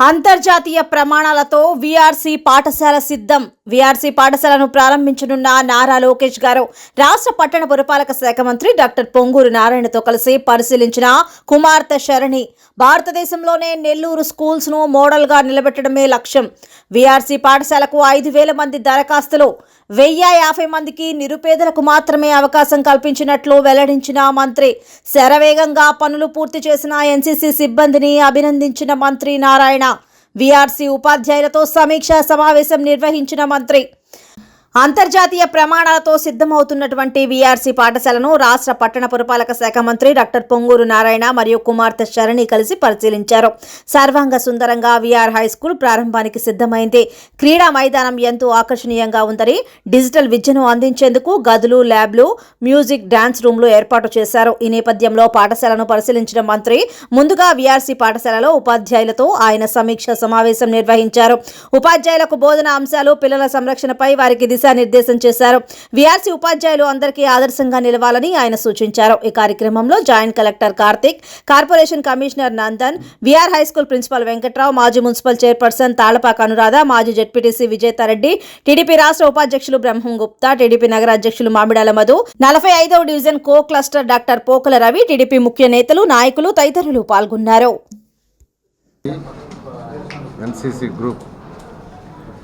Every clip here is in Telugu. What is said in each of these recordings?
అంతర్జాతీయ ప్రమాణాలతో వీఆర్సీ పాఠశాల సిద్ధం. వీఆర్సీ పాఠశాలను ప్రారంభించనున్న నారా లోకేష్ గారు రాష్ట్ర పట్టణ పురపాలక శాఖ మంత్రి డాక్టర్ పొంగూరు నారాయణతో కలిసి పరిశీలించిన కుమార్తె శరణి భారతదేశంలోనే నెల్లూరు స్కూల్స్ను మోడల్గా నిలబెట్టడమే లక్ష్యం. వీఆర్సీ పాఠశాలకు ఐదు వేల మంది దరఖాస్తులు వెయ్యి యాభై మందికి నిరుపేదలకు మాత్రమే అవకాశం కల్పించినట్లు వెల్లడించిన మంత్రి శరవేగంగా పనులు పూర్తి చేసిన ఎన్సీసీ సిబ్బందిని అభినందించిన మంత్రి నారాయణ. వీఆర్సీ ఉపాధ్యాయులతో సమీక్షా సమావేశం నిర్వహించిన మంత్రి అంతర్జాతీయ ప్రమాణాలతో సిద్ధమవుతున్నటువంటి వీఆర్సీ పాఠశాలను రాష్ట్ర పట్టణ పురపాలక శాఖ మంత్రి డాక్టర్ పొంగూరు నారాయణ మరియు కుమార్తె శరణి కలిసి పరిశీలించారు. సర్వాంగ సుందరంగా వీఆర్ హై స్కూల్ ప్రారంభానికి సిద్ధమైంది. క్రీడా మైదానం ఎంతో ఆకర్షణీయంగా ఉందని డిజిటల్ విద్యను అందించేందుకు గదులు ల్యాబ్లు మ్యూజిక్ డాన్స్ రూమ్లు ఏర్పాటు చేశారు. ఈ నేపథ్యంలో పాఠశాలను పరిశీలించిన మంత్రి ముందుగా వీఆర్సీ పాఠశాలలో ఉపాధ్యాయులతో ఆయన సమీక్ష సమావేశం నిర్వహించారు. ఉపాధ్యాయులకు బోధన అంశాలు పిల్లల సంరక్షణపై వారికి దిశానిర్దేశం చేశారు. వీఆర్సీ ఉపాధ్యాయులు అందరికీ ఆదర్శంగా నిలవాలని ఆయన సూచించారు. ఈ కార్యక్రమంలో joint collector Karthik corporation commissioner Nandan VR high school principal Venkatrao మాజీ మున్సిపల్ చైర్పర్సన్ తాళపాక అనురాధ మాజీ జెడ్పీటీసీ విజేతారెడ్డి టీడీపీ రాష్ట్ర ఉపాధ్యక్షులు బ్రహ్మం గుప్తా టీడీపీ నగర అధ్యక్షులు మామిడాల మధు నలభై ఐదవ division co cluster doctor Pokala Ravi TDP ముఖ్య నేతలు నాయకులు తదితరులు పాల్గొన్నారు. ఎన్సిసి గ్రూప్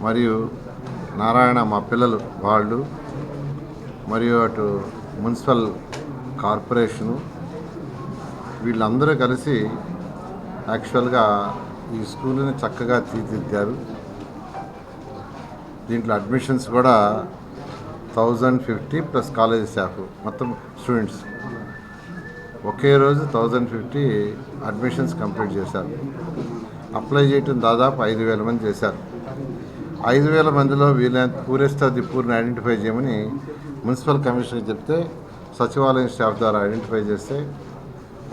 మరియు నారాయణ మా పిల్లలు వాళ్ళు మరియు అటు మున్సిపల్ కార్పొరేషను వీళ్ళందరూ కలిసి యాక్చువల్గా ఈ స్కూల్ని చక్కగా తీర్చిదిద్దారు. దీంట్లో అడ్మిషన్స్ కూడా thousand fifty plus college staff మొత్తం స్టూడెంట్స్. ఒకే రోజు థౌజండ్ ఫిఫ్టీ అడ్మిషన్స్ కంప్లీట్ చేశారు. అప్లై చేయటం దాదాపు ఐదు వేల మంది చేశారు. ఐదు వేల మందిలో వీళ్ళ పూరేస్తా ఆఫ్ పూర్ని ఐడెంటిఫై చేయమని మున్సిపల్ కమిషనర్ చెప్తే సచివాలయం స్టాఫ్ ద్వారా ఐడెంటిఫై చేస్తే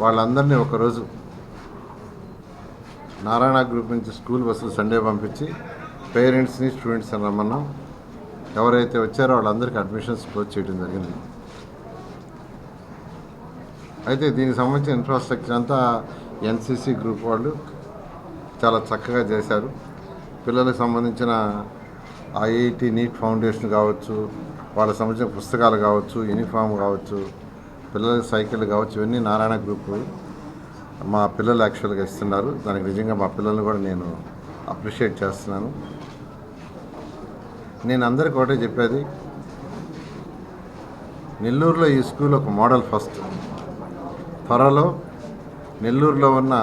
వాళ్ళందరినీ ఒకరోజు నారాయణ గ్రూప్ నుంచి స్కూల్ బస్సులు సండే పంపించి పేరెంట్స్ని స్టూడెంట్స్ని రమ్మన్నాం. ఎవరైతే వచ్చారో వాళ్ళందరికీ అడ్మిషన్స్ క్లోజ్ చేయడం జరిగింది. అయితే దీనికి సంబంధించిన ఇన్ఫ్రాస్ట్రక్చర్ అంతా ఎన్సిసి గ్రూప్ వాళ్ళు చాలా చక్కగా చేశారు. పిల్లలకు సంబంధించిన ఐఐటి నీట్ ఫౌండేషన్ కావచ్చు వాళ్ళకి సంబంధించిన పుస్తకాలు కావచ్చు యూనిఫామ్ కావచ్చు పిల్లలకి సైకిల్ కావచ్చు ఇవన్నీ నారాయణ గ్రూప్ మా పిల్లలు యాక్చువల్గా ఇస్తున్నారు. దానికి నిజంగా మా పిల్లల్ని కూడా నేను అప్రిషియేట్ చేస్తున్నాను. నేను అందరికి ఒకటే చెప్పేది నెల్లూరులో ఈ స్కూల్ ఒక మోడల్ ఫస్ట్. త్వరలో నెల్లూరులో ఉన్న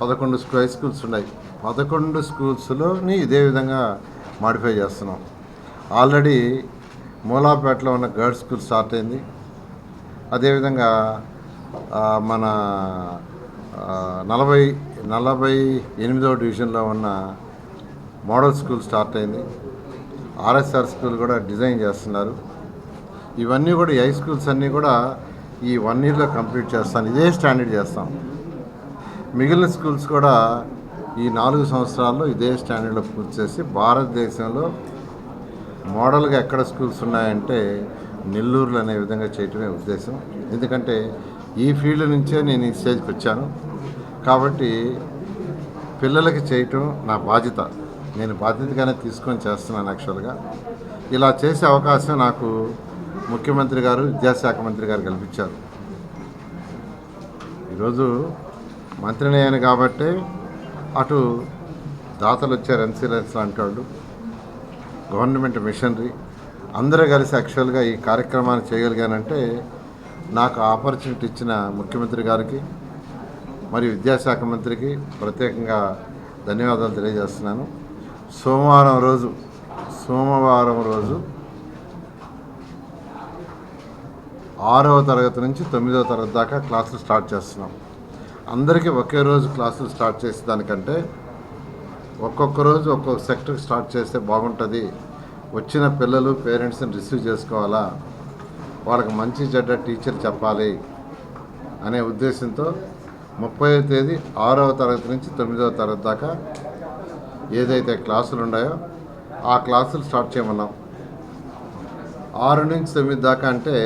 పదకొండు స్కూ హై స్కూల్స్ ఉన్నాయి. పదకొండు స్కూల్స్లోని ఇదే విధంగా మాడిఫై చేస్తున్నాం ఆల్రెడీ మూలాపేటలో ఉన్న గర్ల్స్ స్కూల్ స్టార్ట్ అయింది. అదేవిధంగా మన నలభై నలభై ఎనిమిదవ డివిజన్లో ఉన్న మోడల్ స్కూల్ స్టార్ట్ అయింది. ఆర్ఎస్ఆర్ స్కూల్ కూడా డిజైన్ చేస్తున్నారు. ఇవన్నీ కూడా హై స్కూల్స్ అన్నీ కూడా ఈ వన్ ఇయర్లో కంప్లీట్ చేస్తాను. ఇదే స్టాండర్డ్ చేస్తాం. మిగిలిన స్కూల్స్ కూడా ఈ నాలుగు సంవత్సరాల్లో ఇదే స్టాండర్డ్లో పూర్తి చేసి భారతదేశంలో మోడల్గా ఎక్కడ స్కూల్స్ ఉన్నాయంటే నెల్లూరులో అనే విధంగా చేయటమే ఉద్దేశం. ఎందుకంటే ఈ ఫీల్డ్ నుంచే నేను ఈ స్టేజ్కి వచ్చాను. కాబట్టి పిల్లలకి చేయటం నా బాధ్యత. నేను బాధ్యతగానే తీసుకొని చేస్తున్నాను యాక్చువల్గా. ఇలా చేసే అవకాశం నాకు ముఖ్యమంత్రి గారు విద్యాశాఖ మంత్రి గారు కల్పించారు. ఈరోజు మంత్రిని అయ్యాను కాబట్టి అటు దాతలు వచ్చారు ఎన్సీలెన్స్ లాంటి వాళ్ళు గవర్నమెంట్ మిషనరీ అందరూ కలిసి యాక్చువల్గా ఈ కార్యక్రమాన్ని చేయగలిగానంటే నాకు ఆపర్చునిటీ ఇచ్చిన ముఖ్యమంత్రి గారికి మరియు విద్యాశాఖ మంత్రికి ప్రత్యేకంగా ధన్యవాదాలు తెలియజేస్తున్నాను. సోమవారం రోజు సోమవారం రోజు ఆరవ తరగతి నుంచి తొమ్మిదవ తరగతి దాకా క్లాసులు స్టార్ట్ చేస్తున్నాం. అందరికీ ఒకే రోజు క్లాసులు స్టార్ట్ చేసే దానికంటే ఒక్కొక్క రోజు ఒక్కొక్క సెక్టర్కి స్టార్ట్ చేస్తే బాగుంటుంది. వచ్చిన పిల్లలు పేరెంట్స్ని రిసీవ్ చేసుకోవాలా? వాళ్ళకి మంచి చెడ్డ టీచర్ చెప్పాలి అనే ఉద్దేశంతో ముప్పై తేదీ ఆరవ తరగతి నుంచి తొమ్మిదవ తరగతి దాకా ఏదైతే క్లాసులు ఉన్నాయో ఆ క్లాసులు స్టార్ట్ చేయమన్నాం. ఆరు నుంచి తొమ్మిది దాకా అంటే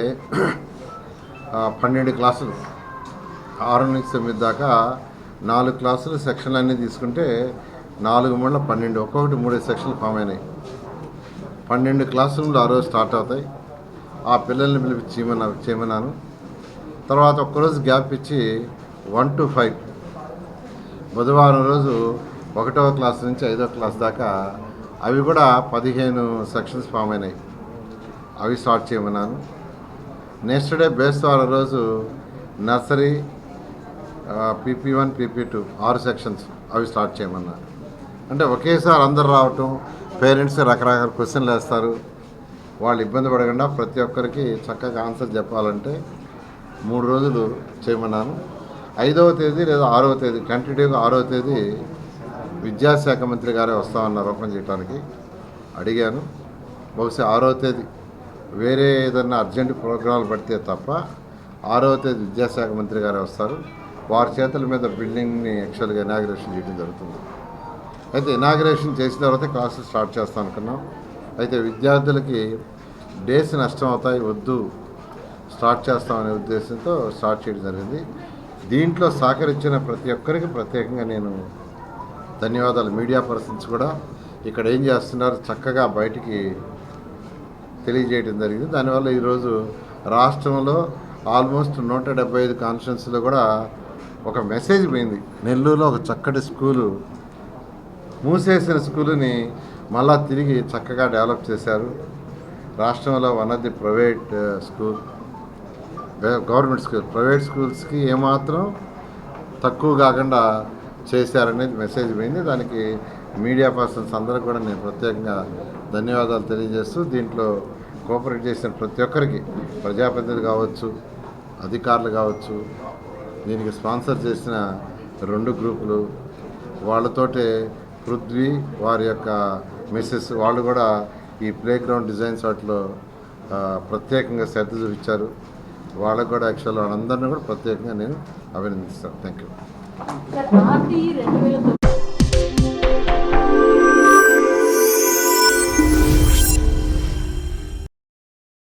పన్నెండు క్లాసులు. ఆరు నుంచి తొమ్మిది దాకా నాలుగు క్లాసులు సెక్షన్లు అన్నీ తీసుకుంటే నాలుగు మండల పన్నెండు ఒక్కొక్కటి మూడు సెక్షన్లు ఫామ్ అయినాయి. పన్నెండు క్లాస్ రూమ్లు ఆ రోజు స్టార్ట్ అవుతాయి. ఆ పిల్లల్ని పిలిపి చేయమన్నా చేయమన్నాను. తర్వాత ఒక్కరోజు గ్యాప్ ఇచ్చి వన్ టు ఫైవ్. బుధవారం రోజు ఒకటవ క్లాస్ నుంచి ఐదవ క్లాస్ దాకా అవి కూడా పదిహేను సెక్షన్స్ ఫామ్ అయినాయి. అవి స్టార్ట్ చేయమన్నాను. నెక్స్ట్ డే బేస్తవారం రోజు nursery PP one PP two ఆరు సెక్షన్స్ అవి స్టార్ట్ చేయమన్నారు. అంటే ఒకేసారి అందరు రావటం పేరెంట్స్ రకరకాల క్వశ్చన్లు వేస్తారు. వాళ్ళు ఇబ్బంది పడకుండా ప్రతి ఒక్కరికి చక్కగా ఆన్సర్ చెప్పాలంటే మూడు రోజులు చేయమన్నాను. ఐదవ తేదీ లేదా ఆరవ తేదీ టెంటేటివ్గా ఆరవ తేదీ విద్యాశాఖ మంత్రి గారే వస్తామన్నారు ఓపెన్ చేయడానికి అడిగాను. బహుశా ఆరవ తేదీ వేరే ఏదన్నా అర్జెంట్ ప్రోగ్రాంలు పడితే తప్ప ఆరవ తేదీ విద్యాశాఖ మంత్రి గారే వస్తారు. వారి చేతుల మీద బిల్డింగ్ని యాక్చువల్గా ఇనాగ్రేషన్ చేయడం జరుగుతుంది. అయితే ఇనాగ్రేషన్ చేసిన తర్వాత క్లాసులు స్టార్ట్ చేస్తాం అనుకున్నాం. అయితే విద్యార్థులకి డేస్ నష్టం అవుతాయి వద్దు స్టార్ట్ చేస్తామనే ఉద్దేశంతో స్టార్ట్ చేయడం జరిగింది. దీంట్లో సహకరించిన ప్రతి ఒక్కరికి ప్రత్యేకంగా నేను ధన్యవాదాలు. మీడియా పర్సన్స్ కూడా ఇక్కడ ఏం చేస్తున్నారు చక్కగా బయటికి తెలియజేయడం జరిగింది. దానివల్ల ఈరోజు రాష్ట్రంలో ఆల్మోస్ట్ నూట డెబ్బై ఐదు కాన్స్టిట్యున్సీలో కూడా ఒక మెసేజ్ పోయింది. నెల్లూరులో ఒక చక్కటి స్కూలు మూసేసిన స్కూలుని మళ్ళా తిరిగి చక్కగా డెవలప్ చేశారు. రాష్ట్రంలో one of the private school government school private స్కూల్స్కి ఏమాత్రం తక్కువ కాకుండా చేశారనేది మెసేజ్ పోయింది. దానికి మీడియా పర్సన్స్ అందరూ కూడా నేను ప్రత్యేకంగా ధన్యవాదాలు తెలియజేస్తూ దీంట్లో కోఆపరేట్ చేసిన ప్రతి ఒక్కరికి ప్రజాప్రతినిధులు కావచ్చు అధికారులు కావచ్చు దీనికి స్పాన్సర్ చేసిన రెండు గ్రూపులు వాళ్ళతోటే పృథ్వీ వారి యొక్క మిస్సెస్ వాళ్ళు కూడా ఈ ప్లే గ్రౌండ్ డిజైన్స్ వాటిలో ప్రత్యేకంగా శ్రద్ధ చూపించారు. వాళ్ళకు కూడా యాక్చువల్ వాళ్ళందరినీ కూడా ప్రత్యేకంగా నేను అభినందిస్తాను. Thank you